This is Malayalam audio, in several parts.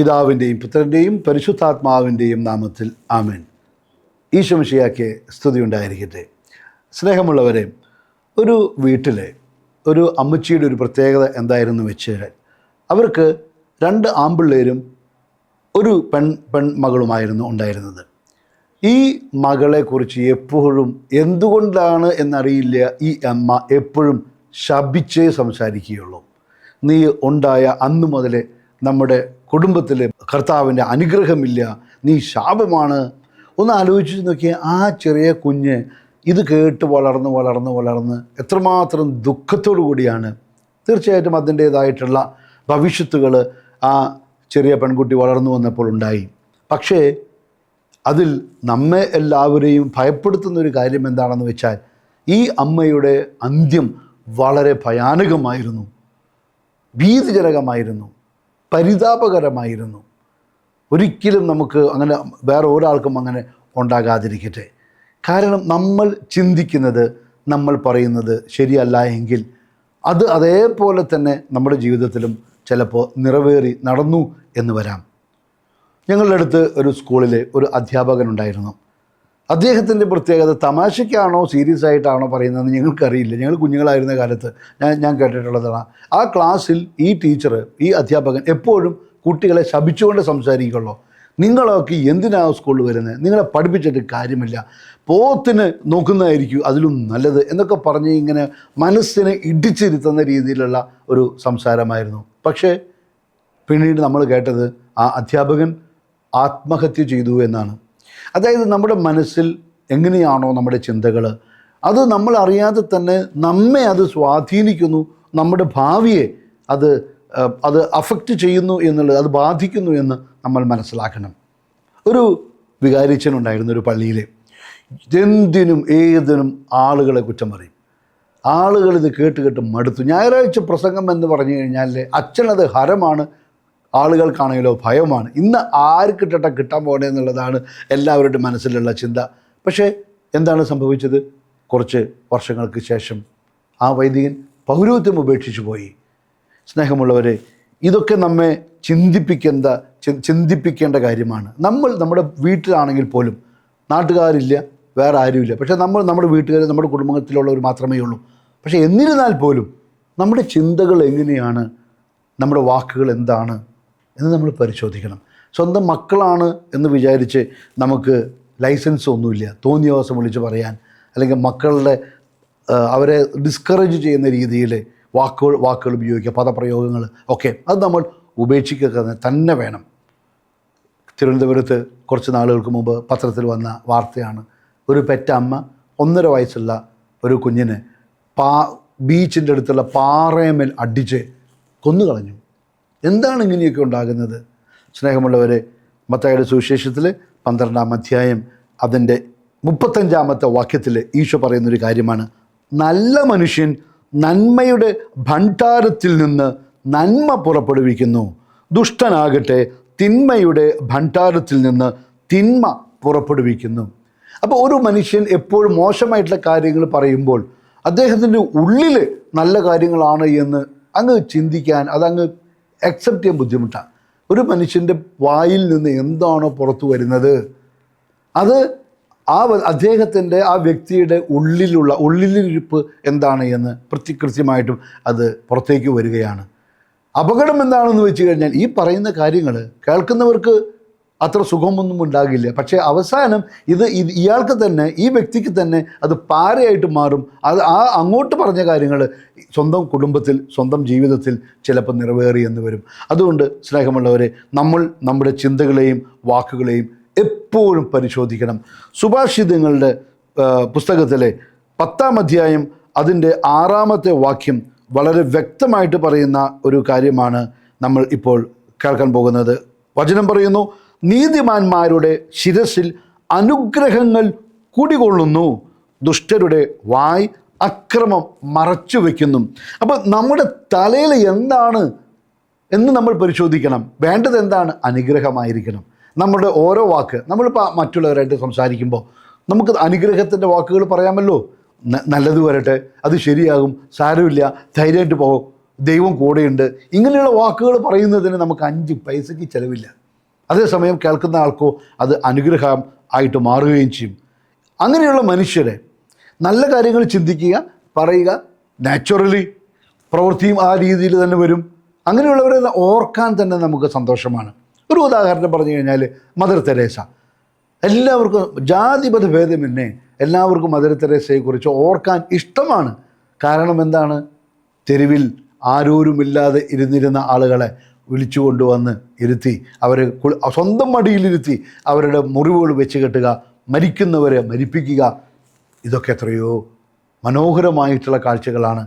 പിതാവിന്റെയും പുത്രന്റെയും പരിശുദ്ധാത്മാവിന്റെയും നാമത്തിൽ ആമേൻ. ഈശോമിഷിയാക്ക് സ്തുതി ഉണ്ടായിരിക്കട്ടെ സ്നേഹമുള്ളവരെ ഒരു വീട്ടിലെ ഒരു അമ്മച്ചിയുടെ ഒരു പ്രത്യേകത എന്തായിരുന്നു വെച്ചാൽ അവർക്ക് രണ്ട് ആമ്പിള്ളേരും ഒരു പെൺ പെൺമകളുമായിരുന്നു ഉണ്ടായിരുന്നത്. ഈ മകളെക്കുറിച്ച് എപ്പോഴും എന്തുകൊണ്ടാണ് എന്നറിയില്ല ഈ അമ്മ എപ്പോഴും ശപിച്ചേ സംസാരിക്കുകയുള്ളൂ. നീ ഉണ്ടായ അന്നു മുതലേ നമ്മുടെ കുടുംബത്തിൽ കർത്താവിന്റെ അനുഗ്രഹമില്ല നീ ശാപമാണ്. ഒന്ന് ആലോചിച്ച് നോക്കിയാൽ ആ ചെറിയ കുഞ്ഞ് ഇത് കേട്ട് വളർന്ന് വളർന്ന് വളർന്ന് എത്രമാത്രം ദുഃഖത്തോടു കൂടിയാണ്. തീർച്ചയായിട്ടും അതിന്റേതായിട്ടുള്ള ഭവിഷ്യത്തുകൾ ആ ചെറിയ പെൺകുട്ടി വളർന്നു വന്നപ്പോൾ ഉണ്ടായി. പക്ഷേ അതിൽ നമ്മെ എല്ലാവരെയും ഭയപ്പെടുത്തുന്ന ഒരു കാര്യം എന്താണെന്ന് വെച്ചാൽ ഈ അമ്മയുടെ അന്ത്യം വളരെ ഭയാനകമായിരുന്നു ഭീതിജനകമായിരുന്നു. പരിതാപകരമായിരുന്നു. ഒരിക്കലും നമുക്ക് അങ്ങനെ വേറെ ഒരാൾക്കും അങ്ങനെ ഉണ്ടാകാതിരിക്കട്ടെ. കാരണം നമ്മൾ ചിന്തിക്കുന്നത് നമ്മൾ പറയുന്നത് ശരിയല്ല എങ്കിൽ അത് അതേപോലെ തന്നെ നമ്മുടെ ജീവിതത്തിലും ചിലപ്പോൾ നിറവേറി നടന്നു എന്ന് വരാം. ഞങ്ങളുടെ അടുത്ത് ഒരു സ്കൂളിലെ ഒരു അധ്യാപകനുണ്ടായിരുന്നു അദ്ദേഹത്തിന്റെ പ്രത്യേകത തമാശയ്ക്കാണോ സീരിയസ് ആയിട്ടാണോ പറയുന്നതെന്ന് ഞങ്ങൾക്കറിയില്ല. ഞങ്ങൾ കുഞ്ഞുങ്ങളായിരുന്ന കാലത്ത് ഞാൻ ഞാൻ കേട്ടിട്ടുള്ളതാണ്. ആ ക്ലാസ്സിൽ ഈ ടീച്ചർ ഈ അധ്യാപകൻ എപ്പോഴും കുട്ടികളെ ശപിച്ചുകൊണ്ട് സംസാരിക്കുള്ളൂ. നിങ്ങളൊക്കെ എന്തിനാണ് സ്കൂളിൽ വരുന്നത് നിങ്ങളെ പഠിപ്പിച്ചിട്ട് കാര്യമില്ല. പോത്തിന് നോക്കുന്നതായിരിക്കും അതിലും നല്ലത് എന്നൊക്കെ പറഞ്ഞ് ഇങ്ങനെ മനസ്സിനെ ഇടിച്ചിരുത്തുന്ന രീതിയിലുള്ള ഒരു സംസാരമായിരുന്നു. പക്ഷേ പിന്നീട് നമ്മൾ കേട്ടത് ആ അധ്യാപകൻ ആത്മഹത്യ ചെയ്തു എന്നാണ്. അതായത് നമ്മുടെ മനസ്സിൽ എങ്ങനെയാണോ നമ്മുടെ ചിന്തകൾ അത് നമ്മൾ അറിയാതെ തന്നെ നമ്മെ അത് സ്വാധീനിക്കുന്നു നമ്മുടെ ഭാവിയെ അത് അത് അഫക്റ്റ് ചെയ്യുന്നു എന്നുള്ളത് അത് ബാധിക്കുന്നു എന്ന് നമ്മൾ മനസ്സിലാക്കണം. ഒരു വികാരിച്ചനുണ്ടായിരുന്നു ഒരു പള്ളിയിൽ എന്തിനും ഏതിനും ആളുകളെ കുറ്റം പറയും. ആളുകളിത് കേട്ട് കേട്ട് മടുത്തു. ഞായറാഴ്ച പ്രസംഗം എന്ന് പറഞ്ഞു കഴിഞ്ഞാൽ അച്ഛനത് ഹരമാണ് ആളുകൾക്കാണെങ്കിലോ ഭയമാണ്. ഇന്ന് ആര് കിട്ടട്ടെ കിട്ടാൻ പോകണേ എന്നുള്ളതാണ് എല്ലാവരുടെ മനസ്സിലുള്ള ചിന്ത. പക്ഷേ എന്താണ് സംഭവിച്ചത്? കുറച്ച് വർഷങ്ങൾക്ക് ശേഷം ആ വൈദികൻ പൗരോഹിത്യം ഉപേക്ഷിച്ചു പോയി. സ്നേഹമുള്ളവരെ ഇതൊക്കെ നമ്മെ ചിന്തിപ്പിക്കേണ്ട ചിന്തിപ്പിക്കേണ്ട കാര്യമാണ്. നമ്മൾ നമ്മുടെ വീട്ടിലാണെങ്കിൽ പോലും നാട്ടുകാരില്ല വേറെ ആരുമില്ല. പക്ഷേ നമ്മൾ നമ്മുടെ വീട്ടുകാർ നമ്മുടെ കുടുംബത്തിലുള്ളവർ മാത്രമേ ഉള്ളൂ. പക്ഷേ എന്നിരുന്നാൽ പോലും നമ്മുടെ ചിന്തകൾ എങ്ങനെയാണ്? നമ്മുടെ വാക്കുകൾ എന്താണ്? എന്ന് നമ്മൾ പരിശോധിക്കണം. സ്വന്തം മക്കളാണ് എന്ന് വിചാരിച്ച് നമുക്ക് ലൈസൻസ് ഒന്നുമില്ല. തോന്നിയ ദിവസം വിളിച്ച് പറയാൻ അല്ലെങ്കിൽ മക്കളുടെ അവരെ ഡിസ്കറേജ് ചെയ്യുന്ന രീതിയിൽ വാക്കുകൾ വാക്കുകൾ ഉപയോഗിക്കുക പദപ്രയോഗങ്ങൾ ഒക്കെ അത് നമ്മൾ ഉപേക്ഷിക്കുക തന്നെ വേണം. തിരുവനന്തപുരത്ത് കുറച്ച് നാളുകൾക്ക് മുമ്പ് പത്രത്തിൽ വന്ന വാർത്തയാണ്. ഒരു പെറ്റമ്മ ഒന്നര വയസ്സുള്ള ഒരു കുഞ്ഞിനെ പാ ബീച്ചിന്റെ അടുത്തുള്ള പാറയമേൽ അടിച്ച് കൊന്നുകളഞ്ഞു. എന്താണ് ഇങ്ങനെയൊക്കെ ഉണ്ടാകുന്നത്? സ്നേഹമുള്ളവരെ മത്തായുടെ സുവിശേഷത്തിൽ പന്ത്രണ്ടാം അധ്യായം അതിന്റെ മുപ്പത്തഞ്ചാമത്തെ വാക്യത്തിൽ ഈശോ പറയുന്നൊരു കാര്യമാണ്. നല്ല മനുഷ്യൻ നന്മയുടെ ഭണ്ഡാരത്തിൽ നിന്ന് നന്മ പുറപ്പെടുവിക്കുന്നു. ദുഷ്ടനാകട്ടെ തിന്മയുടെ ഭണ്ഡാരത്തിൽ നിന്ന് തിന്മ പുറപ്പെടുവിക്കുന്നു. അപ്പോൾ ഒരു മനുഷ്യൻ എപ്പോഴും മോശമായിട്ടുള്ള കാര്യങ്ങൾ പറയുമ്പോൾ അദ്ദേഹത്തിന്റെ ഉള്ളിൽ നല്ല കാര്യങ്ങളാണ് എന്ന് അങ്ങ് ചിന്തിക്കാൻ അതങ്ങ് അക്സെപ്റ്റ് ചെയ്യാൻ ബുദ്ധിമുട്ടാണ് ഒരു മനുഷ്യന്റെ വായിൽ നിന്ന് എന്താണോ പുറത്തു വരുന്നത് അത് ആ അദ്ദേഹത്തിന്റെ ആ വ്യക്തിയുടെ ഉള്ളിലുള്ള ഉള്ളിലിരിപ്പ് എന്താണ് എന്ന് പ്രത്യകൃത്യമായിട്ടും അത് പുറത്തേക്ക് വരികയാണ്. അപകടം എന്താണെന്ന് വെച്ച് കഴിഞ്ഞാൽ ഈ പറയുന്ന കാര്യങ്ങൾ കേൾക്കുന്നവർക്ക് അത്ര സുഖമൊന്നും ഉണ്ടാകില്ല. പക്ഷേ അവസാനം ഇത് ഇയാൾക്ക് തന്നെ ഈ വ്യക്തിക്ക് തന്നെ അത് പാരയായിട്ട് മാറും. അത് ആ അങ്ങോട്ട് പറഞ്ഞ കാര്യങ്ങൾ സ്വന്തം കുടുംബത്തിൽ സ്വന്തം ജീവിതത്തിൽ ചിലപ്പോൾ നിറവേറി എന്ന് വരും. അതുകൊണ്ട് സ്നേഹമുള്ളവരെ നമ്മൾ നമ്മുടെ ചിന്തകളെയും വാക്കുകളെയും എപ്പോഴും പരിശോധിക്കണം. സുഭാഷിതങ്ങളുടെ പുസ്തകത്തിലെ പത്താം അധ്യായം അതിന്റെ ആറാമത്തെ വാക്യം വളരെ വ്യക്തമായിട്ട് പറയുന്ന ഒരു കാര്യമാണ് നമ്മൾ ഇപ്പോൾ കേൾക്കാൻ പോകുന്നത്. വചനം പറയുന്നു നീതിമാന്മാരുടെ ശിരസിൽ അനുഗ്രഹങ്ങൾ കുടികൊള്ളുന്നു. ദുഷ്ടരുടെ വായ് അക്രമം മറച്ചു വയ്ക്കുന്നു അപ്പോൾ നമ്മുടെ തലയിൽ എന്താണ് എന്ന് നമ്മൾ പരിശോധിക്കണം. വേണ്ടത് എന്താണ്? അനുഗ്രഹമായിരിക്കണം. നമ്മുടെ ഓരോ വാക്ക് നമ്മളിപ്പോൾ മറ്റുള്ളവരായിട്ട് സംസാരിക്കുമ്പോൾ നമുക്ക് അനുഗ്രഹത്തിന്റെ വാക്കുകൾ പറയാമല്ലോ? നല്ലത് വരട്ടെ അത് ശരിയാകും സാരമില്ല ധൈര്യമായിട്ട് പോകും ദൈവം കൂടെയുണ്ട്. ഇങ്ങനെയുള്ള വാക്കുകൾ പറയുന്നതിന് നമുക്ക് അഞ്ച് പൈസയ്ക്ക് ചിലവില്ല. അതേസമയം കേൾക്കുന്ന ആൾക്കോ അത് അനുഗ്രഹം ആയിട്ട് മാറുകയും ചെയ്യും. അങ്ങനെയുള്ള മനുഷ്യരെ നല്ല കാര്യങ്ങൾ ചിന്തിക്കുക പറയുക നാച്ചുറലി പ്രവൃത്തിയും ആ രീതിയിൽ തന്നെ വരും. അങ്ങനെയുള്ളവരെ ഓർക്കാൻ തന്നെ നമുക്ക് സന്തോഷമാണ്. ഒരു ഉദാഹരണം പറഞ്ഞു കഴിഞ്ഞാൽ മദർ തെരേസ. എല്ലാവർക്കും ജാതിപത ഭേദമെന്നെ എല്ലാവർക്കും മദർ തെരേസയെക്കുറിച്ച് ഓർക്കാൻ ഇഷ്ടമാണ്. കാരണം എന്താണ്? തെരുവിൽ ആരോരുമില്ലാതെ ഇരുന്നിരുന്ന ആളുകളെ വിളിച്ചു കൊണ്ടുവന്ന് ഇരുത്തി കുളി സ്വന്തം മടിയിലിരുത്തി അവരുടെ മുറിവുകൾ വെച്ച് കെട്ടുക മരിക്കുന്നവരെ മരിപ്പിക്കുക ഇതൊക്കെ എത്രയോ മനോഹരമായിട്ടുള്ള കാഴ്ചകളാണ്.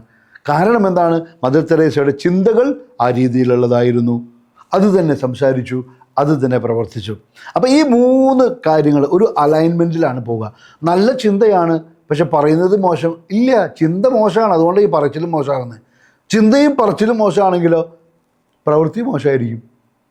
കാരണം എന്താണ്? മദർ തെരേസയുടെ ചിന്തകൾ ആ രീതിയിലുള്ളതായിരുന്നു. അത് തന്നെ സംസാരിച്ചു അത് തന്നെ പ്രവർത്തിച്ചു. അപ്പോൾ ഈ മൂന്ന് കാര്യങ്ങൾ ഒരു അലൈൻമെന്റിലാണ് പോവുക. നല്ല ചിന്തയാണ് പക്ഷെ പറയുന്നത് മോശം. ഇല്ല ചിന്ത മോശമാണ്. അതുകൊണ്ട് ഈ പറച്ചിലും മോശമാകുന്നത്. ചിന്തയും പറച്ചിലും മോശമാണെങ്കിലോ പ്രവൃത്തി മോശമായിരിക്കും.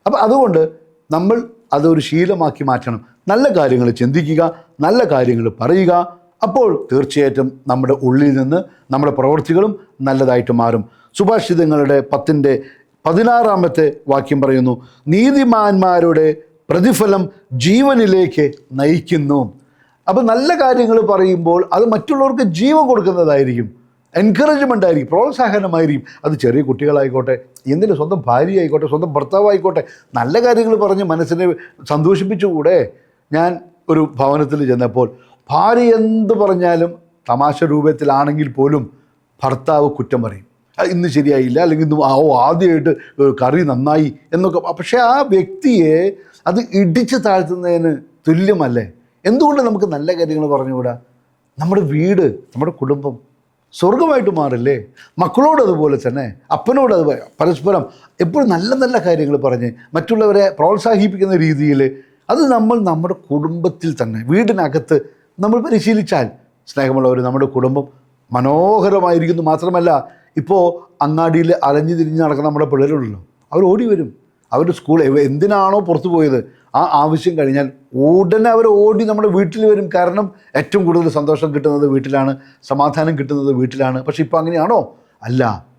അപ്പം അതുകൊണ്ട് നമ്മൾ അതൊരു ശീലമാക്കി മാറ്റണം. നല്ല കാര്യങ്ങൾ ചിന്തിക്കുക നല്ല കാര്യങ്ങൾ പറയുക. അപ്പോൾ തീർച്ചയായിട്ടും നമ്മുടെ ഉള്ളിൽ നിന്ന് നമ്മുടെ പ്രവൃത്തികളും നല്ലതായിട്ട് മാറും. സുഭാഷിതങ്ങളുടെ പത്തിന്റെ പതിനാറാമത്തെ വാക്യം പറയുന്നു നീതിമാന്മാരുടെ പ്രതിഫലം ജീവനിലേക്ക് നയിക്കുന്നു. അപ്പം നല്ല കാര്യങ്ങൾ പറയുമ്പോൾ അത് മറ്റുള്ളവർക്ക് ജീവൻ കൊടുക്കുന്നതായിരിക്കും. എൻകറേജ്മെന്റ് ആയിരിക്കും പ്രോത്സാഹനമായിരിക്കും. അത് ചെറിയ കുട്ടികളായിക്കോട്ടെ എന്തിനും സ്വന്തം ഭാര്യ ആയിക്കോട്ടെ സ്വന്തം ഭർത്താവായിക്കോട്ടെ നല്ല കാര്യങ്ങൾ പറഞ്ഞ് മനസ്സിനെ സന്തോഷിപ്പിച്ചുകൂടെ? ഞാൻ ഒരു ഭവനത്തിൽ ചെന്നപ്പോൾ ഭാര്യ എന്ത് പറഞ്ഞാലും തമാശ രൂപത്തിലാണെങ്കിൽ പോലും ഭർത്താവ് കുറ്റം പറയും. "ആ, ഇന്ന് ശരിയായില്ല അല്ലെങ്കിൽ ഇന്ന് ഓ ആദ്യമായിട്ട് കറി നന്നായി എന്നൊക്കെ പക്ഷേ ആ വ്യക്തിയെ അത് ഇടിച്ച് താഴ്ത്തുന്നതിന് തുല്യമല്ലേ? എന്തുകൊണ്ട് നമുക്ക് നല്ല കാര്യങ്ങൾ പറഞ്ഞുകൂടാ? നമ്മുടെ വീട് നമ്മുടെ കുടുംബം സ്വർഗമായിട്ട് മാറില്ലേ? മക്കളോട് അതുപോലെ തന്നെ അപ്പനോട് അത് പരസ്പരം എപ്പോഴും നല്ല നല്ല കാര്യങ്ങൾ പറഞ്ഞ് മറ്റുള്ളവരെ പ്രോത്സാഹിപ്പിക്കുന്ന രീതിയിൽ അത് നമ്മൾ നമ്മുടെ കുടുംബത്തിൽ തന്നെ വീടിനകത്ത് നമ്മൾ പരിശീലിച്ചാൽ സ്നേഹമുള്ളവർ നമ്മുടെ കുടുംബം മനോഹരമായിരിക്കുന്നു. മാത്രമല്ല ഇപ്പോൾ അങ്ങാടിയിൽ അലഞ്ഞു തിരിഞ്ഞ് നടക്കുന്ന നമ്മുടെ പിള്ളേരുണ്ടല്ലോ. അവർ ഓടി വരും. അവർ സ്കൂൾ എന്തിനാണോ പുറത്തു പോയത്? ആ ആവശ്യം കഴിഞ്ഞാൽ ഉടനെ അവർ ഓടി നമ്മുടെ വീട്ടിൽ വരും. കാരണം ഏറ്റവും കൂടുതൽ സന്തോഷം കിട്ടുന്നത് വീട്ടിലാണ് സമാധാനം കിട്ടുന്നത് വീട്ടിലാണ്. പക്ഷെ ഇപ്പോൾ അങ്ങനെയാണോ? അല്ല.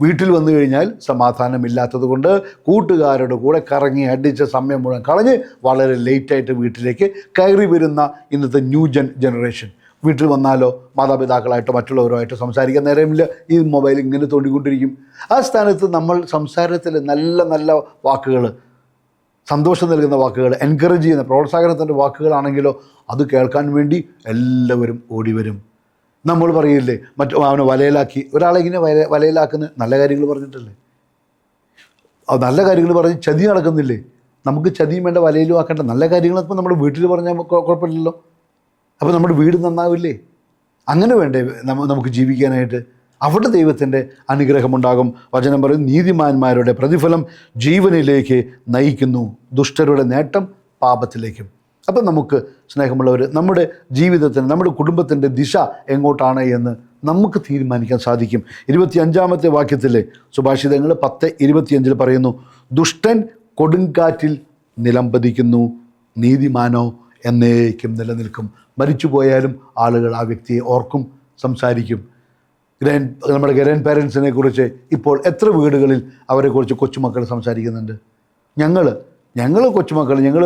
വീട്ടിൽ വന്നു കഴിഞ്ഞാൽ സമാധാനമില്ലാത്തത് കൊണ്ട് കൂട്ടുകാരുടെ കൂടെ കറങ്ങി അടിച്ച സമയം മുഴുവൻ കളഞ്ഞ് വളരെ ലേറ്റായിട്ട് വീട്ടിലേക്ക് കയറി വരുന്ന ഇന്നത്തെ ന്യൂ ജൻ ജനറേഷൻ വീട്ടിൽ വന്നാലോ മാതാപിതാക്കളായിട്ടോ മറ്റുള്ളവരുമായിട്ടോ സംസാരിക്കാൻ നേരമില്ല. ഈ മൊബൈൽ ഇങ്ങനെ തോണ്ടിക്കൊണ്ടിരിക്കും. ആ സ്ഥാനത്ത് നമ്മൾ സംസാരത്തിൽ നല്ല നല്ല വാക്കുകൾ സന്തോഷം നൽകുന്ന വാക്കുകൾ എൻകറേജ് ചെയ്യുന്ന പ്രോത്സാഹനത്തിന്റെ വാക്കുകളാണെങ്കിലോ അത് കേൾക്കാൻ വേണ്ടി എല്ലാവരും ഓടി വരും നമ്മൾ പറയില്ലേ മറ്റു അവനെ വലയിലാക്കി ഒരാളെ ഇങ്ങനെ വല വലയിലാക്കുന്ന നല്ല കാര്യങ്ങൾ പറഞ്ഞിട്ടല്ലേ? നല്ല കാര്യങ്ങൾ പറഞ്ഞ് ചതി നടക്കുന്നില്ലേ? നമുക്ക് ചതിയും വേണ്ട വലയിലും ആക്കേണ്ട നല്ല കാര്യങ്ങളൊക്കെ നമ്മുടെ വീട്ടിൽ പറഞ്ഞാൽ കുഴ- കുഴപ്പമില്ലല്ലോ. അപ്പോൾ നമ്മുടെ വീട് നന്നാവില്ലേ? അങ്ങനെ വേണ്ടേ നമുക്ക് ജീവിക്കാനായിട്ട്. അവിടെ ദൈവത്തിന്റെ അനുഗ്രഹമുണ്ടാകും. വചനം പറയും നീതിമാന്മാരുടെ പ്രതിഫലം ജീവനിലേക്ക് നയിക്കുന്നു. ദുഷ്ടരുടെ നേട്ടം പാപത്തിലേക്കും. അപ്പം നമുക്ക് സ്നേഹമുള്ളവർ നമ്മുടെ ജീവിതത്തിന് നമ്മുടെ കുടുംബത്തിന്റെ ദിശ എങ്ങോട്ടാണ് എന്ന് നമുക്ക് തീരുമാനിക്കാൻ സാധിക്കും. ഇരുപത്തി അഞ്ചാമത്തെ വാക്യത്തിലെ സുഭാഷിതങ്ങൾ പത്ത് ഇരുപത്തിയഞ്ചിൽ പറയുന്നു ദുഷ്ടൻ കൊടുങ്കാറ്റിൽ നിലംപതിക്കുന്നു നീതിമാനോ എന്നേക്കും നിലനിൽക്കും. മരിച്ചുപോയാലും ആളുകൾ ആ വ്യക്തിയെ ഓർക്കും സംസാരിക്കും. ഗ്രാൻഡ് നമ്മുടെ ഗ്രാൻഡ് പാരൻസിനെ കുറിച്ച് ഇപ്പോൾ എത്ര വീടുകളിൽ അവരെക്കുറിച്ച് കൊച്ചുമക്കൾ സംസാരിക്കുന്നുണ്ട്? ഞങ്ങൾ ഞങ്ങൾ കൊച്ചുമക്കൾ ഞങ്ങൾ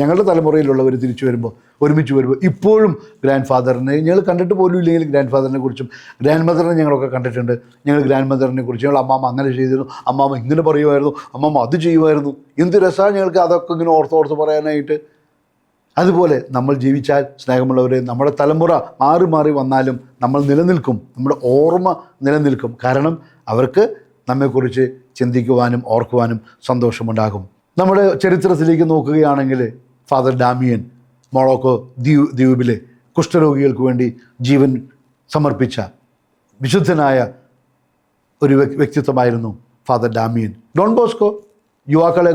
ഞങ്ങളുടെ തലമുറയിലുള്ളവർ തിരിച്ചു വരുമ്പോൾ ഒരുമിച്ച് വരുമ്പോൾ ഇപ്പോഴും ഗ്രാൻഡ് ഫാദറിനെ ഞങ്ങൾ കണ്ടിട്ട് പോലും ഇല്ലെങ്കിൽ ഗ്രാൻഡ് ഫാദറിനെ കുറിച്ചും ഗ്രാൻഡ് മദറിനെ ഞങ്ങളൊക്കെ കണ്ടിട്ടുണ്ട്. ഞങ്ങൾ ഗ്രാൻഡ് മദറിനെ കുറിച്ച് ഞങ്ങൾ അമ്മാമ്മ അങ്ങനെ ചെയ്തിരുന്നു. അമ്മാമ്മ ഇങ്ങനെ പറയുമായിരുന്നു. അമ്മാമ്മ അത് ചെയ്യുമായിരുന്നു. എന്ത് രസമാണ് ഞങ്ങൾക്ക് അതൊക്കെ ഇങ്ങനെ ഓർത്ത് ഓർത്ത് പറയാനായിട്ട്. അതുപോലെ നമ്മൾ ജീവിച്ചാൽ സ്നേഹമുള്ളവരെ നമ്മുടെ തലമുറ മാറി മാറി വന്നാലും നമ്മൾ നിലനിൽക്കും നമ്മുടെ ഓർമ്മ നിലനിൽക്കും. കാരണം അവർക്ക് നമ്മെക്കുറിച്ച് ചിന്തിക്കുവാനും ഓർക്കുവാനും സന്തോഷമുണ്ടാകും. നമ്മുടെ ചരിത്രത്തിലേക്ക് നോക്കുകയാണെങ്കിൽ ഫാദർ ഡാമിയൻ മൊളോക്കോ ദ്വീപ് ദ്വീപിലെ കുഷ്ഠരോഗികൾക്ക് വേണ്ടി ജീവൻ സമർപ്പിച്ച വിശുദ്ധനായ ഒരു വ്യക്തിത്വമായിരുന്നു ഫാദർ ഡാമിയൻ. ഡോൺ ബോസ്കോ യുവാക്കളെ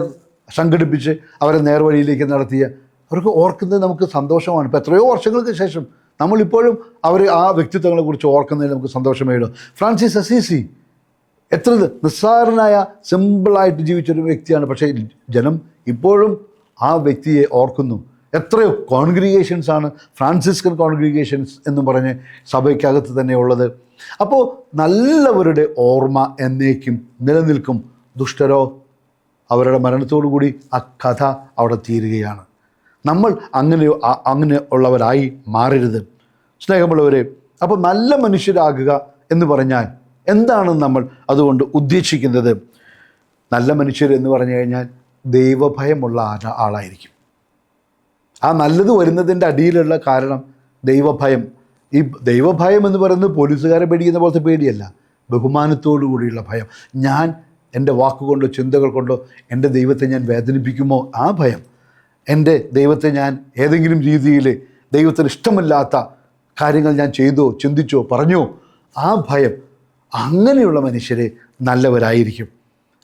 സംഘടിപ്പിച്ച് അവരെ നേർവഴിയിലേക്ക് നടത്തിയ അവർക്ക് ഓർക്കുന്നത് നമുക്ക് സന്തോഷമാണ്. ഇപ്പോൾ എത്രയോ വർഷങ്ങൾക്ക് ശേഷം നമ്മളിപ്പോഴും അവർ ആ വ്യക്തിത്വങ്ങളെക്കുറിച്ച് ഓർക്കുന്നതിൽ നമുക്ക് സന്തോഷമേടും ഫ്രാൻസിസ് അസീസി എത്ര നിസ്സാരനായ സിമ്പിളായിട്ട് ജീവിച്ചൊരു വ്യക്തിയാണ്. പക്ഷേ ജനം ഇപ്പോഴും ആ വ്യക്തിയെ ഓർക്കുന്നു. എത്രയോ കോൺഗ്രിഗേഷൻസ് ആണ് ഫ്രാൻസിസ്കൻ കോൺഗ്രിഗേഷൻസ് എന്ന് പറഞ്ഞ് സഭയ്ക്കകത്ത് തന്നെ ഉള്ളത്. അപ്പോൾ നല്ലവരുടെ ഓർമ്മ എന്നേക്കും നിലനിൽക്കും. ദുഷ്ടരോ അവരുടെ മരണത്തോടു കൂടി ആ കഥ അവിടെ തീരുകയാണ്. നമ്മൾ അങ്ങനെ അങ്ങനെ ഉള്ളവരായി മാറരുത്. സ്നേഹമുള്ളവരെ അപ്പോൾ നല്ല മനുഷ്യരാകുക എന്ന് പറഞ്ഞാൽ എന്താണ് നമ്മൾ അതുകൊണ്ട് ഉദ്ദേശിക്കുന്നത്? നല്ല മനുഷ്യർ എന്ന് പറഞ്ഞു കഴിഞ്ഞാൽ ദൈവഭയമുള്ള ആളായിരിക്കും. ആ നല്ലത് വരുന്നതിന്റെ അടിയിലുള്ള കാരണം ദൈവഭയം. ഈ ദൈവഭയം എന്ന് പറയുന്നത് പോലീസുകാരെ പേടിക്കുന്ന പോലത്തെ പേടിയല്ല ബഹുമാനത്തോടു കൂടിയുള്ള ഭയം. ഞാൻ എന്റെ വാക്കുകൊണ്ടോ ചിന്തകൾ കൊണ്ടോ എന്റെ ദൈവത്തെ ഞാൻ വേദനിപ്പിക്കുമോ? ആ ഭയം. എന്റെ ദൈവത്തെ ഞാൻ ഏതെങ്കിലും രീതിയിൽ ദൈവത്തിന് ഇഷ്ടമില്ലാത്ത കാര്യങ്ങൾ ഞാൻ ചെയ്തോ ചിന്തിച്ചോ പറഞ്ഞോ ആ ഭയം അങ്ങനെയുള്ള മനുഷ്യരെ നല്ലവരായിരിക്കും.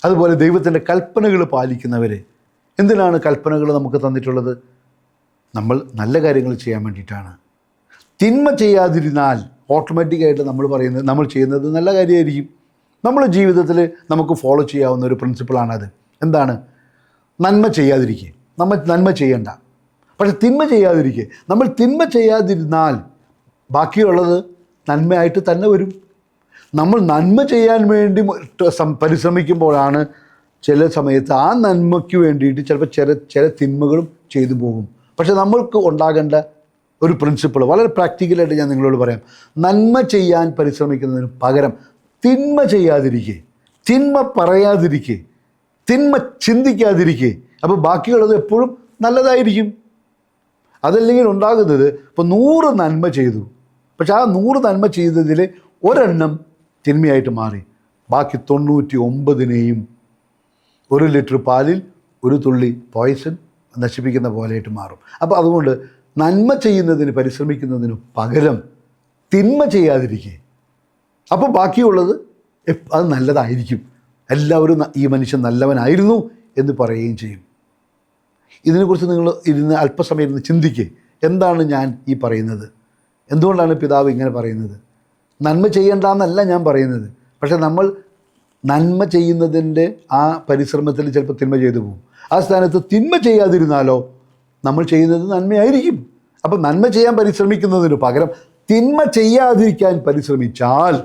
അതുപോലെ ദൈവത്തിന്റെ കൽപ്പനകൾ പാലിക്കുന്നവരെ എന്തിനാണ് കൽപ്പനകൾ നമുക്ക് തന്നിട്ടുള്ളത്? നമ്മൾ നല്ല കാര്യങ്ങൾ ചെയ്യാൻ വേണ്ടിയിട്ടാണ്. തിന്മ ചെയ്യാതിരുന്നാൽ ഓട്ടോമാറ്റിക്കായിട്ട് നമ്മൾ പറയുന്നത് നമ്മൾ ചെയ്യുന്നത് നല്ല കാര്യമായിരിക്കും. നമ്മുടെ ജീവിതത്തിൽ നമുക്ക് ഫോളോ ചെയ്യാവുന്ന ഒരു പ്രിൻസിപ്പിളാണത് എന്താണ്? നന്മ ചെയ്യാതിരിക്കുക. നമ്മൾ നന്മ ചെയ്യണ്ട. പക്ഷെ തിന്മ ചെയ്യാതിരിക്കുക നമ്മൾ തിന്മ ചെയ്യാതിരുന്നാൽ ബാക്കിയുള്ളത് നന്മയായിട്ട് തന്നെ വരും. നമ്മൾ നന്മ ചെയ്യാൻ വേണ്ടി പരിശ്രമിക്കുമ്പോഴാണ് ചില സമയത്ത് ആ നന്മയ്ക്ക് വേണ്ടിയിട്ട് ചിലപ്പോൾ ചില ചില തിന്മകളും ചെയ്തു പോകും. പക്ഷെ നമ്മൾക്ക് ഉണ്ടാകേണ്ട ഒരു പ്രിൻസിപ്പിൾ വളരെ പ്രാക്ടിക്കലായിട്ട് ഞാൻ നിങ്ങളോട് പറയാം. നന്മ ചെയ്യാൻ പരിശ്രമിക്കുന്നതിന് പകരം തിന്മ ചെയ്യാതിരിക്കുക തിന്മ പറയാതിരിക്കെ. തിന്മ ചിന്തിക്കാതിരിക്കുക അപ്പോൾ ബാക്കിയുള്ളത് എപ്പോഴും നല്ലതായിരിക്കും. അതല്ലെങ്കിൽ ഉണ്ടാകുന്നത് ഇപ്പോൾ നൂറ് നന്മ ചെയ്തു. പക്ഷെ ആ നൂറ് നന്മ ചെയ്തതിൽ ഒരെണ്ണം തിന്മയായിട്ട് മാറി. ബാക്കി തൊണ്ണൂറ്റി ഒമ്പതിനെയും ഒരു ലിറ്റർ പാലിൽ ഒരു തുള്ളി പോയിസൺ നശിപ്പിക്കുന്ന പോലെയായിട്ട് മാറും. അപ്പോൾ അതുകൊണ്ട് നന്മ ചെയ്യുന്നതിന് പരിശ്രമിക്കുന്നതിന് പകരം തിന്മ ചെയ്യാതിരിക്കുക അപ്പോൾ ബാക്കിയുള്ളത് അത് നല്ലതായിരിക്കും. എല്ലാവരും ഈ മനുഷ്യൻ നല്ലവനായിരുന്നു എന്ന് പറയുകയും ചെയ്യും. ഇതിനെക്കുറിച്ച് നിങ്ങൾ ഇരുന്ന് അല്പസമയം ഇരുന്ന് ചിന്തിക്കുക എന്താണ് ഞാൻ ഈ പറയുന്നത്? എന്തുകൊണ്ടാണ് പിതാവ് ഇങ്ങനെ പറയുന്നത്? നന്മ ചെയ്യേണ്ടെന്നല്ല ഞാൻ പറയുന്നത്. പക്ഷേ നമ്മൾ നന്മ ചെയ്യുന്നതിന്റെ ആ പരിശ്രമത്തിൽ ചിലപ്പോൾ തിന്മ ചെയ്തു പോകും. ആ സ്ഥാനത്ത് തിന്മ ചെയ്യാതിരുന്നാലോ നമ്മൾ ചെയ്യുന്നത് നന്മയായിരിക്കും. അപ്പം നന്മ ചെയ്യാൻ പരിശ്രമിക്കുന്നതിന് പകരം തിന്മ ചെയ്യാതിരിക്കാൻ പരിശ്രമിച്ചാൽ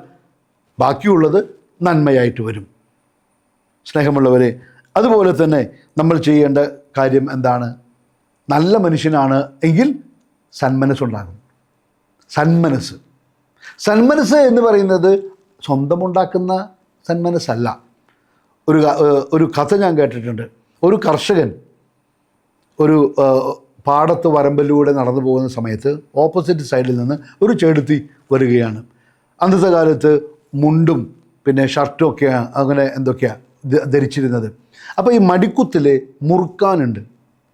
ബാക്കിയുള്ളത് നന്മയായിട്ട് വരും. സ്നേഹമുള്ളവരെ അതുപോലെ തന്നെ നമ്മൾ ചെയ്യേണ്ട കാര്യം എന്താണ്? നല്ല മനുഷ്യനാണ് എങ്കിൽ സന്മനസ്സുണ്ടാകും. സന്മനസ് സന്മനസ് എന്ന് പറയുന്നത് സ്വന്തമുണ്ടാക്കുന്ന സന്മനസ്സല്ല. ഒരു ഒരു കഥ ഞാൻ കേട്ടിട്ടുണ്ട്. ഒരു കർഷകൻ ഒരു പാടത്ത് വരമ്പിലൂടെ നടന്നു പോകുന്ന സമയത്ത് ഓപ്പോസിറ്റ് സൈഡിൽ നിന്ന് ഒരു ചെടുത്തി വരികയാണ്. അന്നത്തെ കാലത്ത് മുണ്ടും പിന്നെ ഷർട്ടും ഒക്കെയാണ് അങ്ങനെ എന്തൊക്കെയാണ് ധരിച്ചിരുന്നത്. അപ്പോൾ ഈ മടിക്കുത്തിൽ മുറുക്കാനുണ്ട്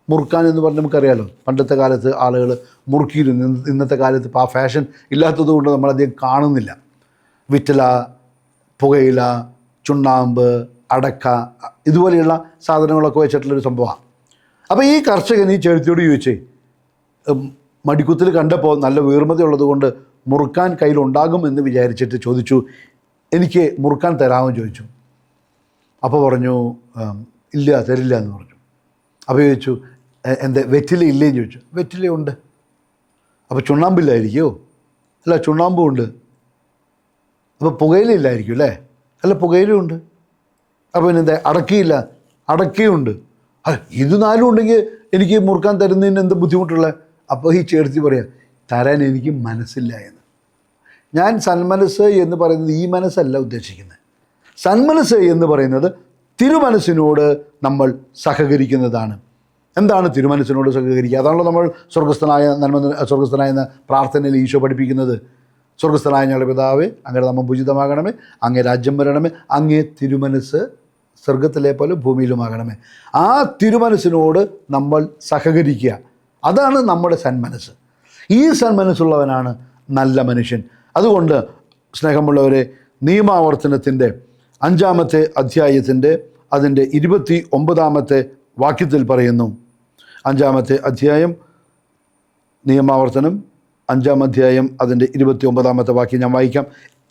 മുറുക്കാൻ എന്ന് പറഞ്ഞാൽ നമുക്കറിയാലോ. പണ്ടത്തെ കാലത്ത് ആളുകൾ മുറുക്കിയിരുന്നു. ഇന്ന് ഇന്നത്തെ കാലത്ത് ഇപ്പോൾ ആ ഫാഷൻ ഇല്ലാത്തത് കൊണ്ട് നമ്മളധികം കാണുന്നില്ല. വിറ്റല പുകയില ചുണ്ണാമ്പ് അടക്ക ഇതുപോലെയുള്ള സാധനങ്ങളൊക്കെ വെച്ചിട്ടുള്ളൊരു സംഭവമാണ്. അപ്പോൾ ഈ കർഷകൻ ഈ ചെഴുത്തിയോട് ചോദിച്ചേ മടിക്കുത്തിൽ കണ്ടപ്പോൾ നല്ല വീർമതയുള്ളത് ഉള്ളതുകൊണ്ട് മുറുക്കാൻ കയ്യിലുണ്ടാകും എന്ന് വിചാരിച്ചിട്ട് ചോദിച്ചു എനിക്ക് മുറുക്കാൻ തരാമെന്ന് ചോദിച്ചു. അപ്പോൾ പറഞ്ഞു ഇല്ല തരില്ല എന്ന് പറഞ്ഞു. അപ്പോൾ ചോദിച്ചു "എ- എന്താ വെറ്റില ഇല്ലേന്ന് ചോദിച്ചു. വെറ്റില ഉണ്ട്. അപ്പോൾ ചുണ്ണാമ്പില്ലായിരിക്കുമോ അല്ല ചുണ്ണാമ്പും ഉണ്ട്. അപ്പോൾ പുകയിലില്ലായിരിക്കും അല്ലേ? അല്ല പുകയിലും ഉണ്ട്. അപ്പോൾ പിന്നെ എന്താ അടക്കിയില്ല അടക്കിയുണ്ട് ഇത് നാലും ഉണ്ടെങ്കിൽ എനിക്ക് മുറുക്കാൻ തരുന്നതിന് എന്ത് ബുദ്ധിമുട്ടുള്ള? അപ്പോൾ ഈ ചേർത്തി പറയാം തരാൻ എനിക്ക് മനസ്സില്ല എന്ന്. ഞാൻ സന്മനസ് എന്ന് പറയുന്നത് ഈ മനസ്സല്ല ഉദ്ദേശിക്കുന്നത്. സന്മനസ് എന്ന് പറയുന്നത് തിരുമനസ്സിനോട് നമ്മൾ സഹകരിക്കുന്നതാണ്. എന്താണ് തിരുമനസ്സിനോട് സഹകരിക്കുക? അതാണല്ലോ നമ്മൾ സ്വർഗസ്ഥനായ നന്മ സ്വർഗസ്ഥനായ പ്രാർത്ഥനയിൽ ഈശോ പഠിപ്പിക്കുന്നത്. സ്വർഗസ്ഥനായ ഞങ്ങളുടെ പിതാവ് അങ്ങയുടെ നമ്മൾ പൂജിതമാകണമേ. അങ്ങേ രാജ്യം വരണമേ. അങ്ങേ തിരുമനസ് സ്വർഗത്തിലെ പോലെ ഭൂമിയിലുമാകണമേ. ആ തിരുമനസ്സിനോട് നമ്മൾ സഹകരിക്കുക. അതാണ് നമ്മുടെ സന്മനസ് ഈ സന്മനസ്സുള്ളവനാണ് നല്ല മനുഷ്യൻ. അതുകൊണ്ട് സ്നേഹമുള്ളവരെ നിയമാവർത്തനത്തിന്റെ അഞ്ചാമത്തെ അധ്യായത്തിന്റെ അതിന്റെ ഇരുപത്തി ഒമ്പതാമത്തെ വാക്യത്തിൽ പറയുന്നു. അഞ്ചാമത്തെ അധ്യായം നിയമാവർത്തനം. അഞ്ചാം അധ്യായം അതിന്റെ ഇരുപത്തി ഒമ്പതാമത്തെ വാക്യം ഞാൻ വായിക്കാം.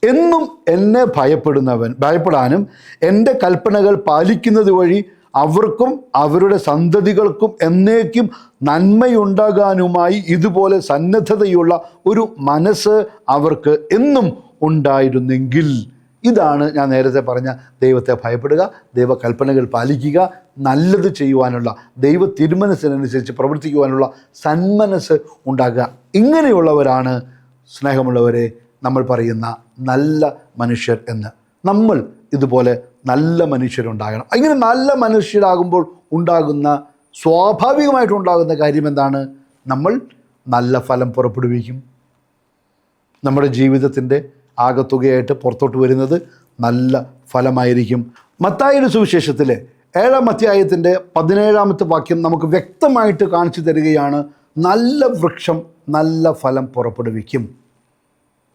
എന്നും എന്നെ ഭയപ്പെടുന്നവൻ ഭയപ്പെടാനും എന്റെ കൽപ്പനകൾ പാലിക്കുന്നത് വഴി അവർക്കും അവരുടെ സന്തതികൾക്കും എന്നേക്കും നന്മയുണ്ടാകാനുമായി ഇതുപോലെ സന്നദ്ധതയുള്ള ഒരു മനസ്സ് അവർക്ക് എന്നും ഉണ്ടായിരുന്നെങ്കിൽ ഇതാണ് ഞാൻ നേരത്തെ പറഞ്ഞ ദൈവത്തെ ഭയപ്പെടുക ദൈവകൽപ്പനകൾ പാലിക്കുക നല്ലത് ചെയ്യുവാനുള്ള ദൈവ തിരുമനസ്സിനനുസരിച്ച് പ്രവർത്തിക്കുവാനുള്ള സന്മനസ് ഉണ്ടാകുക ഇങ്ങനെയുള്ളവരാണ് സ്നേഹമുള്ളവരെ നമ്മൾ പറയുന്ന നല്ല മനുഷ്യർ എന്ന്. നമ്മൾ ഇതുപോലെ നല്ല മനുഷ്യരുണ്ടാകണം. ഇങ്ങനെ നല്ല മനുഷ്യരാകുമ്പോൾ ഉണ്ടാകുന്ന സ്വാഭാവികമായിട്ടുണ്ടാകുന്ന കാര്യം എന്താണ്? നമ്മൾ നല്ല ഫലം പുറപ്പെടുവിക്കും. നമ്മുടെ ജീവിതത്തിന്റെ ആകത്തുകയായിട്ട് പുറത്തോട്ട് വരുന്നത് നല്ല ഫലമായിരിക്കും. മത്തായിയുടെ സുവിശേഷത്തിൽ ഏഴാം അധ്യായത്തിന്റെ പതിനേഴാമത്തെ വാക്യം നമുക്ക് വ്യക്തമായിട്ട് കാണിച്ചു തരികയാണ്. നല്ല വൃക്ഷം നല്ല ഫലം പുറപ്പെടുവിക്കും.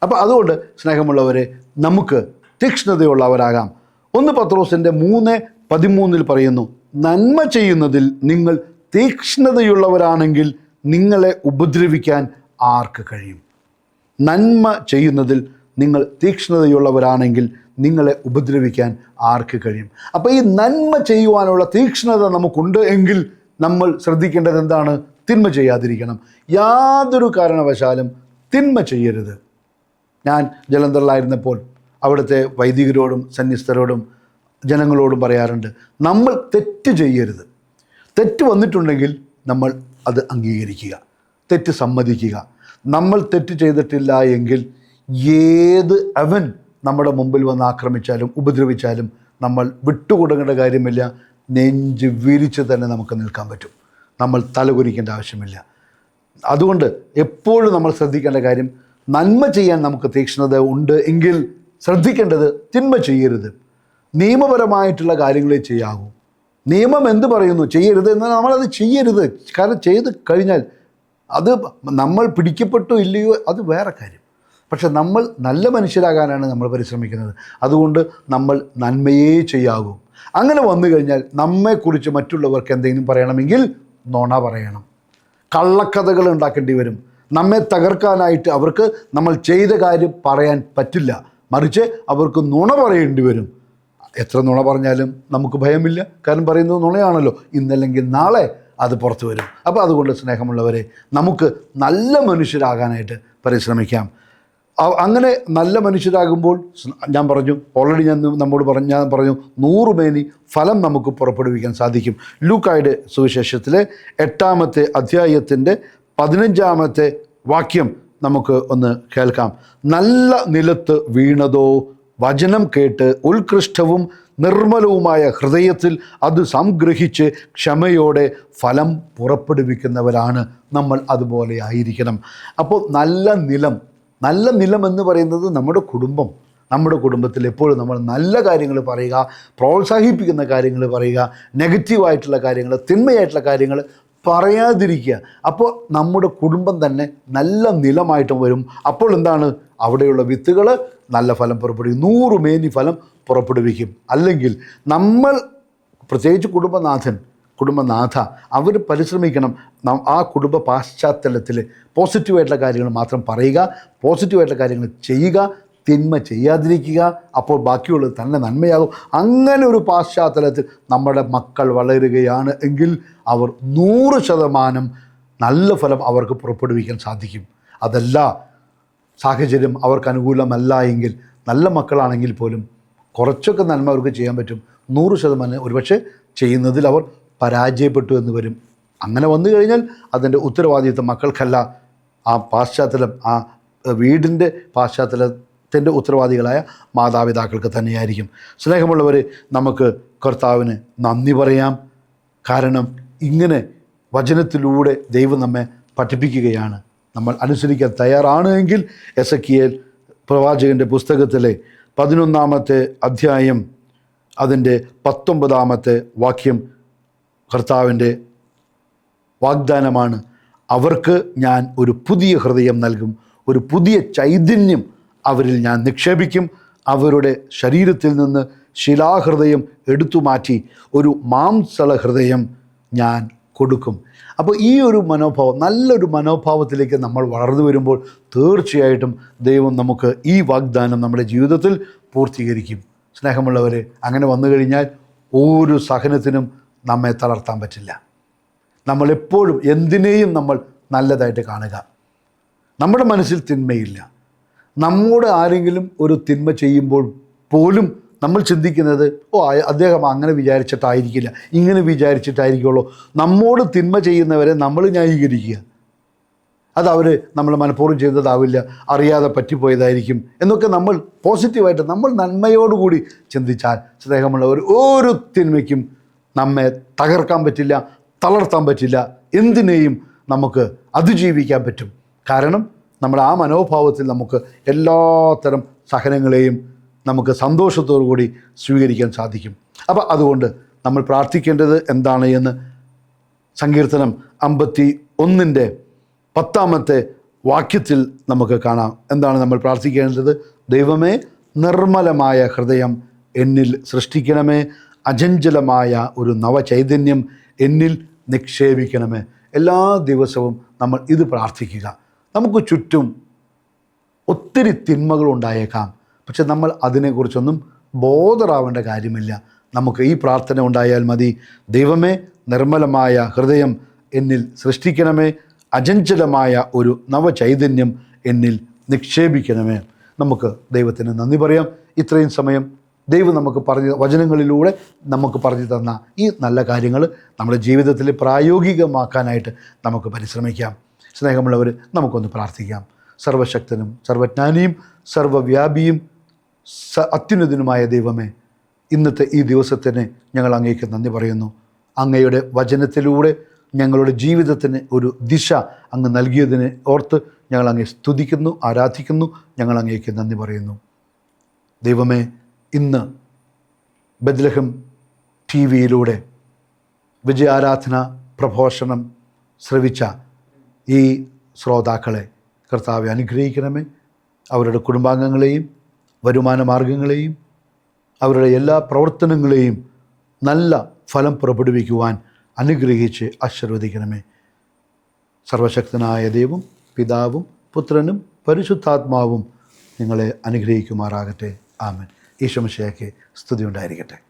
അപ്പോൾ അതുകൊണ്ട് സ്നേഹമുള്ളവരെ നമുക്ക് തീക്ഷ്ണതയുള്ളവരാകാം. ഒന്ന് പത്രോസിന്റെ മൂന്ന് പതിമൂന്നിൽ പറയുന്നു നന്മ ചെയ്യുന്നതിൽ നിങ്ങൾ തീക്ഷ്ണതയുള്ളവരാണെങ്കിൽ നിങ്ങളെ ഉപദ്രവിക്കാൻ ആർക്ക് കഴിയും? നന്മ ചെയ്യുന്നതിൽ നിങ്ങൾ തീക്ഷ്ണതയുള്ളവരാണെങ്കിൽ നിങ്ങളെ ഉപദ്രവിക്കാൻ ആർക്ക് കഴിയും? അപ്പോൾ ഈ നന്മ ചെയ്യുവാനുള്ള തീക്ഷ്ണത നമുക്കുണ്ട് എങ്കിൽ നമ്മൾ ശ്രദ്ധിക്കേണ്ടത് എന്താണ്? തിന്മ ചെയ്യാതിരിക്കണം. യാതൊരു കാരണവശാലും തിന്മ ചെയ്യരുത്. ഞാൻ ജലന്ധറിലായിരുന്നപ്പോൾ അവിടുത്തെ വൈദികരോടും സന്യസ്തരോടും ജനങ്ങളോടും പറയാറുണ്ട് നമ്മൾ തെറ്റ് ചെയ്യരുത്. തെറ്റ് വന്നിട്ടുണ്ടെങ്കിൽ നമ്മൾ അത് അംഗീകരിക്കുക. തെറ്റ് സമ്മതിക്കുക. നമ്മൾ തെറ്റ് ചെയ്തിട്ടില്ല എങ്കിൽ ഏത് അവൻ നമ്മുടെ മുമ്പിൽ വന്ന് ആക്രമിച്ചാലും ഉപദ്രവിച്ചാലും നമ്മൾ വിട്ടുകൊടുക്കേണ്ട കാര്യമില്ല. നെഞ്ച് വിരിച്ച് തന്നെ നമുക്ക് നിൽക്കാൻ പറ്റും. നമ്മൾ തലകുരിക്കേണ്ട ആവശ്യമില്ല. അതുകൊണ്ട് എപ്പോഴും നമ്മൾ ശ്രദ്ധിക്കേണ്ട കാര്യം നന്മ ചെയ്യാൻ നമുക്ക് തീക്ഷ്ണത ഉണ്ട് എങ്കിൽ ശ്രദ്ധിക്കേണ്ടത് തിന്മ ചെയ്യരുത്. നിയമപരമായിട്ടുള്ള കാര്യങ്ങളെ ചെയ്യാവൂ. നിയമം എന്ത് പറയുന്നു? ചെയ്യരുത് എന്നാൽ നമ്മളത് ചെയ്യരുത്. കാരണം ചെയ്ത് കഴിഞ്ഞാൽ അത് നമ്മൾ പിടിക്കപ്പെട്ടോ ഇല്ലയോ അത് വേറെ കാര്യം. പക്ഷെ നമ്മൾ നല്ല മനുഷ്യരാകാനാണ് നമ്മൾ പരിശ്രമിക്കുന്നത്. അതുകൊണ്ട് നമ്മൾ നന്മയേ ചെയ്യാകൂ. അങ്ങനെ വന്നു കഴിഞ്ഞാൽ നമ്മെക്കുറിച്ച് മറ്റുള്ളവർക്ക് എന്തെങ്കിലും പറയണമെങ്കിൽ നുണ പറയണം. കള്ളക്കഥകൾ ഉണ്ടാക്കേണ്ടി വരും. നമ്മെ തകർക്കാനായിട്ട് അവർക്ക് നമ്മൾ ചെയ്ത കാര്യം പറയാൻ പറ്റില്ല. മറിച്ച് അവർക്ക് നുണ പറയേണ്ടി വരും. എത്ര നുണ പറഞ്ഞാലും നമുക്ക് ഭയമില്ല. കാരണം പറയുന്നത് നുണയാണല്ലോ. ഇന്നല്ലെങ്കിൽ നാളെ അത് പുറത്തു വരും. അപ്പോൾ അതുകൊണ്ട് സ്നേഹമുള്ളവരെ നമുക്ക് നല്ല മനുഷ്യരാകാനായിട്ട് പരിശ്രമിക്കാം. അങ്ങനെ നല്ല മനുഷ്യരാകുമ്പോൾ ഞാൻ പറഞ്ഞു ഓൾറെഡി ഞാൻ നമ്മോട് പറഞ്ഞു ഞാൻ പറഞ്ഞു നൂറ് മേനി ഫലം നമുക്ക് പുറപ്പെടുവിക്കാൻ സാധിക്കും. ലൂക്കായുടെ സുവിശേഷത്തിലെ എട്ടാമത്തെ അധ്യായത്തിന്റെ പതിനഞ്ചാമത്തെ വാക്യം നമുക്ക് ഒന്ന് കേൾക്കാം. നല്ല നിലത്ത് വീണതോ വചനം കേട്ട് ഉത്കൃഷ്ടവും നിർമ്മലവുമായ ഹൃദയത്തിൽ അത് സംഗ്രഹിച്ച് ക്ഷമയോടെ ഫലം പുറപ്പെടുവിക്കുന്നവരാണ് നമ്മൾ അതുപോലെ ആയിരിക്കണം. അപ്പോൾ നല്ല നിലം നല്ല നിലം എന്ന് പറയുന്നത് നമ്മുടെ കുടുംബം. നമ്മുടെ കുടുംബത്തിൽ എപ്പോഴും നമ്മൾ നല്ല കാര്യങ്ങൾ പറയുക പ്രോത്സാഹിപ്പിക്കുന്ന കാര്യങ്ങൾ പറയുക നെഗറ്റീവായിട്ടുള്ള കാര്യങ്ങൾ തിന്മയായിട്ടുള്ള കാര്യങ്ങൾ പറയാതിരിക്കുക. അപ്പോൾ നമ്മുടെ കുടുംബം തന്നെ നല്ല നിലമായിട്ടും വരും. അപ്പോൾ എന്താണ്? അവിടെയുള്ള വിത്തുകൾ നല്ല ഫലം പുറപ്പെടുവിക്കും. നൂറ് മേനി ഫലം പുറപ്പെടുവിക്കും. അല്ലെങ്കിൽ നമ്മൾ പ്രത്യേകിച്ച് കുടുംബനാഥൻ കുടുംബനാഥ അവർ പരിശ്രമിക്കണം. ആ കുടുംബ പാശ്ചാത്തലത്തിൽ പോസിറ്റീവായിട്ടുള്ള കാര്യങ്ങൾ മാത്രം പറയുക പോസിറ്റീവായിട്ടുള്ള കാര്യങ്ങൾ ചെയ്യുക തിന്മ ചെയ്യാതിരിക്കുക അപ്പോൾ ബാക്കിയുള്ളത് തന്നെ നന്മയാകും. അങ്ങനെ ഒരു പാശ്ചാത്തലത്തിൽ നമ്മുടെ മക്കൾ വളരുകയാണ് എങ്കിൽ അവർ നൂറ് ശതമാനം നല്ല ഫലം അവർക്ക് പുറപ്പെടുവിക്കാൻ സാധിക്കും. അതല്ല സാഹചര്യം അവർക്ക് അനുകൂലമല്ല എങ്കിൽ നല്ല മക്കളാണെങ്കിൽ പോലും കുറച്ചൊക്കെ നന്മ അവർക്ക് ചെയ്യാൻ പറ്റും. നൂറ് ശതമാനം ഒരുപക്ഷെ ചെയ്യുന്നതിൽ അവർ പരാജയപ്പെട്ടു എന്ന് വരും. അങ്ങനെ വന്നു കഴിഞ്ഞാൽ അതിന്റെ ഉത്തരവാദിത്വം മക്കൾക്കല്ല. ആ പാശ്ചാത്തലം ആ വീടിന്റെ പാശ്ചാത്തലത്തിന്റെ ഉത്തരവാദികളായ മാതാപിതാക്കൾക്ക് തന്നെയായിരിക്കും. സ്നേഹമുള്ളവർ നമുക്ക് കർത്താവിന് നന്ദി പറയാം. കാരണം ഇങ്ങനെ വചനത്തിലൂടെ ദൈവം നമ്മെ പഠിപ്പിക്കുകയാണ്. നമ്മൾ അനുസരിക്കാൻ തയ്യാറാണ് എങ്കിൽ എസ് എ കിയൽ പ്രവാചകന്റെ പുസ്തകത്തിലെ പതിനൊന്നാമത്തെ അധ്യായം അതിന്റെ പത്തൊമ്പതാമത്തെ വാക്യം കർത്താവിന്റെ വാഗ്ദാനമാണ്. അവർക്ക് ഞാൻ ഒരു പുതിയ ഹൃദയം നൽകും. ഒരു പുതിയ ചൈതന്യം അവരിൽ ഞാൻ നിക്ഷേപിക്കും. അവരുടെ ശരീരത്തിൽ നിന്ന് ശിലാഹൃദയം എടുത്തു മാറ്റി ഒരു മാംസള ഹൃദയം ഞാൻ കൊടുക്കും. അപ്പോൾ ഈ ഒരു മനോഭാവം നല്ലൊരു മനോഭാവത്തിലേക്ക് നമ്മൾ വളർന്നു വരുമ്പോൾ തീർച്ചയായിട്ടും ദൈവം നമുക്ക് ഈ വാഗ്ദാനം നമ്മുടെ ജീവിതത്തിൽ പൂർത്തീകരിക്കും. സ്നേഹമുള്ളവരെ അങ്ങനെ വന്നു കഴിഞ്ഞാൽ ഓരോ സഹനത്തിനും നമ്മെ തളർത്താൻ പറ്റില്ല. നമ്മളെപ്പോഴും എന്തിനേയും നമ്മൾ നല്ലതായിട്ട് കാണുക. നമ്മുടെ മനസ്സിൽ തിന്മയില്ല. നമ്മോട് ആരെങ്കിലും ഒരു തിന്മ ചെയ്യുമ്പോൾ പോലും നമ്മൾ ചിന്തിക്കുന്നത് ഓ അദ്ദേഹം അങ്ങനെ വിചാരിച്ചിട്ടായിരിക്കില്ല. ഇങ്ങനെ വിചാരിച്ചിട്ടായിരിക്കുള്ളൂ. നമ്മോട് തിന്മ ചെയ്യുന്നവരെ നമ്മൾ ന്യായീകരിക്കുക. അത് അവർ നമ്മൾ മനഃപൂർവം ചെയ്തതാവില്ല അറിയാതെ പറ്റിപ്പോയതായിരിക്കും എന്നൊക്കെ നമ്മൾ പോസിറ്റീവായിട്ട് നമ്മൾ നന്മയോടുകൂടി ചിന്തിച്ചാൽ സ്നേഹമുള്ളവർ ഒരു തിന്മയ്ക്കും നമ്മെ തകർക്കാൻ പറ്റില്ല തളർത്താൻ പറ്റില്ല. എന്തിനേയും നമുക്ക് അതിജീവിക്കാൻ പറ്റും. കാരണം നമ്മുടെ ആ മനോഭാവത്തിൽ നമുക്ക് എല്ലാത്തരം സഹനങ്ങളെയും നമുക്ക് സന്തോഷത്തോടു കൂടി സ്വീകരിക്കാൻ സാധിക്കും. അപ്പോൾ അതുകൊണ്ട് നമ്മൾ പ്രാർത്ഥിക്കേണ്ടത് എന്താണ് എന്ന് സങ്കീർത്തനം അമ്പത്തി ഒന്നിന്റെ പത്താമത്തെ വാക്യത്തിൽ നമുക്ക് കാണാം. എന്താണ് നമ്മൾ പ്രാർത്ഥിക്കേണ്ടത്? ദൈവമേ നിർമ്മലമായ ഹൃദയം എന്നിൽ സൃഷ്ടിക്കണമേ. അചഞ്ചലമായ ഒരു നവചൈതന്യം എന്നിൽ നിക്ഷേപിക്കണമേ. എല്ലാ ദിവസവും നമ്മൾ ഇത് പ്രാർത്ഥിക്കുക. നമുക്ക് ചുറ്റും ഒത്തിരി തിന്മകൾ ഉണ്ടായേക്കാം. പക്ഷെ നമ്മൾ അതിനെക്കുറിച്ചൊന്നും ബോധറാവേണ്ട കാര്യമില്ല. നമുക്ക് ഈ പ്രാർത്ഥന ഉണ്ടായാൽ മതി. ദൈവമേ നിർമ്മലമായ ഹൃദയം എന്നിൽ സൃഷ്ടിക്കണമേ. അചഞ്ചലമായ ഒരു നവചൈതന്യം എന്നിൽ നിക്ഷേപിക്കണമേ. നമുക്ക് ദൈവത്തിന് നന്ദി പറയാം. ഇത്രയും സമയം ദൈവം നമുക്ക് പറഞ്ഞ് വചനങ്ങളിലൂടെ നമുക്ക് പറഞ്ഞു തന്ന ഈ നല്ല കാര്യങ്ങൾ നമ്മുടെ ജീവിതത്തിൽ പ്രായോഗികമാക്കാനായിട്ട് നമുക്ക് പരിശ്രമിക്കാം. സ്നേഹമുള്ളവർ നമുക്കൊന്ന് പ്രാർത്ഥിക്കാം. സർവശക്തനും സർവജ്ഞാനിയും സർവവ്യാപിയും സ അത്യുന്നതനുമായ ദൈവമേ ഇന്നത്തെ ഈ ദിവസത്തിന് ഞങ്ങൾ അങ്ങേക്ക് നന്ദി പറയുന്നു. അങ്ങയുടെ വചനത്തിലൂടെ ഞങ്ങളുടെ ജീവിതത്തിന് ഒരു ദിശ അങ്ങ് നൽകിയതിനെ ഓർത്ത് ഞങ്ങൾ അങ്ങേ സ്തുതിക്കുന്നു ആരാധിക്കുന്നു ഞങ്ങൾ അങ്ങേക്ക് നന്ദി പറയുന്നു. ദൈവമേ ഇന്ന് ബദ്ലഹം ടി വിയിലൂടെ വിജയാരാധന പ്രഘോഷണം ശ്രവിച്ച ഈ ശ്രോതാക്കളെ കർത്താവെ അനുഗ്രഹിക്കണമേ. അവരുടെ കുടുംബാംഗങ്ങളെയും വരുമാന മാർഗങ്ങളെയും അവരുടെ എല്ലാ പ്രവർത്തനങ്ങളെയും നല്ല ഫലം പുറപ്പെടുവിക്കുവാൻ അനുഗ്രഹിച്ച് ആശീർവദിക്കണമേ. സർവശക്തനായ ദൈവം പിതാവും പുത്രനും പരിശുദ്ധാത്മാവും നിങ്ങളെ അനുഗ്രഹിക്കുമാറാകട്ടെ. ആമൻ. ഈശോമിശയ്ക്ക് സ്തുതി ഉണ്ടായിരിക്കട്ടെ.